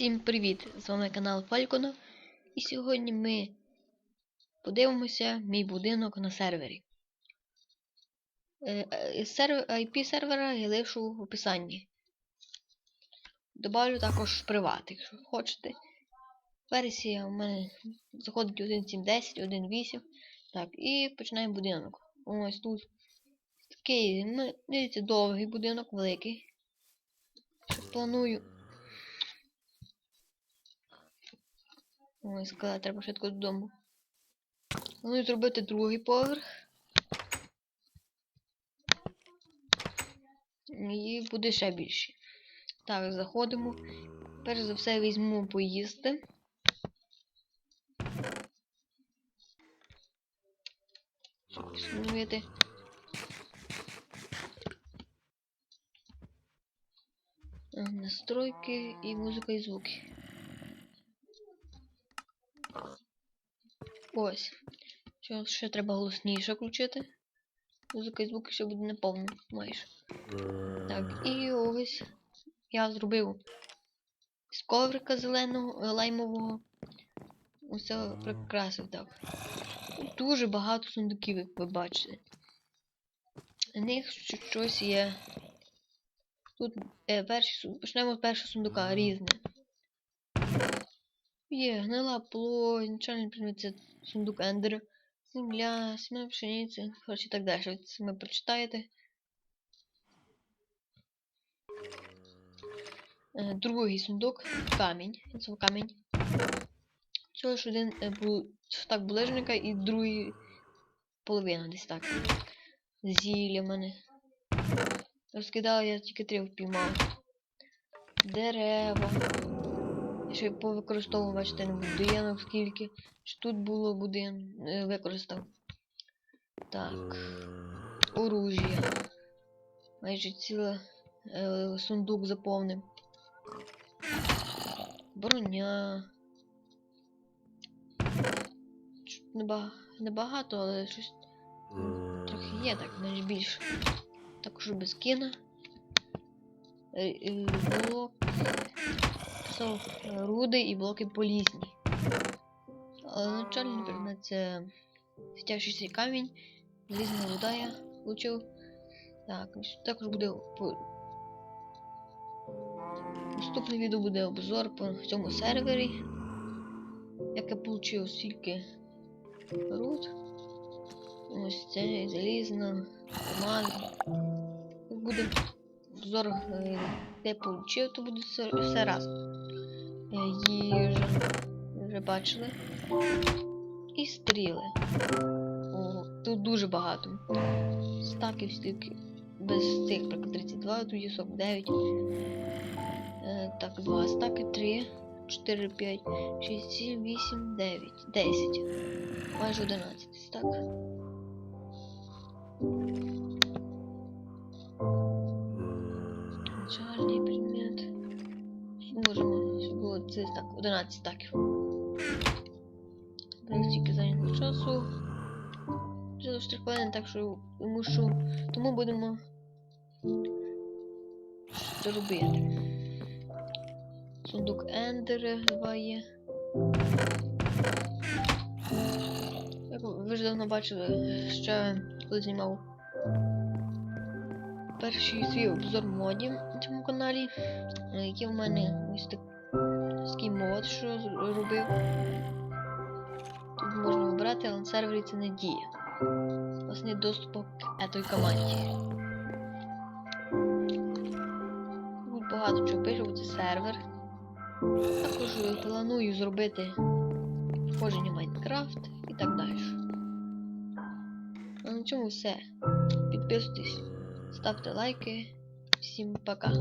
Всім привіт! З вами канал Фалькона. І сьогодні ми подивимося мій будинок на сервері. Е, е, IP сервера я лишу в описанні. Добавлю також приват, якщо хочете. Версія у мене заходить 1.7.10, 1.8. Так, і починаємо будинок. Ось тут такий, ну, дивіться, довгий будинок, великий. Планую. Ой, сказала, треба швидко додому. Планую зробити другий поверх. І буде ще більше. Так, заходимо. Перш за все візьму поїсти. Щоб встановити. Настройки і музика і звуки. Ось. Що ще треба голосніше включити. Музика і звуки ще буде неповно, майже. Так, і ось я зробив з коврика зеленого е, лаймового. Усе прикрасив так. Дуже багато сундуків, як ви бачите. В них щось є. Тут е, перший, су- почнемо з першого сундука, різне. Є гнила плоть, начальний предмет це сундук Ендера, земля, сміна пшениці, коротше і так далі. Це самі прочитаєте. Е, Другий сундук камінь. Це камінь. Цього ж один е, так булежника і другий половина десь так. Зілля в мене. Розкидала я тільки три впіймав. Дерева. Ще повикористовував, бачите, не будинок скільки. Що тут було будин. е, Використав. Так. Оружие. Майже ціле е, сундук заповнив. Броня. Небагато, але щось трохи є, так, навіть більше. Також без кіна. Е, е, Блок. Писав е, руди і блоки полізні. Але начальний предмет це світящийся камінь. Залізна руда я влучив. Так, також буде. Наступне відео буде обзор по цьому сервері. Як я получив стільки руд. Ось це залізно, команд. Буде обзор, е, де получив, то буде все, разом. Е, Їжа. Вже бачили. І стріли. О, тут дуже багато. Стаків стільки. Без цих приклад 32, тут є 49. Е, так, 2 стаки, 3, 4, 5, 6, 7, 8, 9, 10. Майже 11 стак. Це так, 11 стаків. Буде стільки зайнято часу. Вже за 4 хвилини, так що мушу. Тому будемо що робити. Сундук Ендера два є. Як ви ж давно бачили, ще коли знімав перший свій обзор модів на цьому каналі. е, Є в мене ось такий мод, що робив. Тут можна вибрати, але на сервері це не діє. У вас не доступу к етой команді. Тут багато чого пише, бо це сервер. Також е, планую зробити входження Майнкрафт і так далі. А на цьому все. Підписуйтесь, ставте лайки. Всім пока.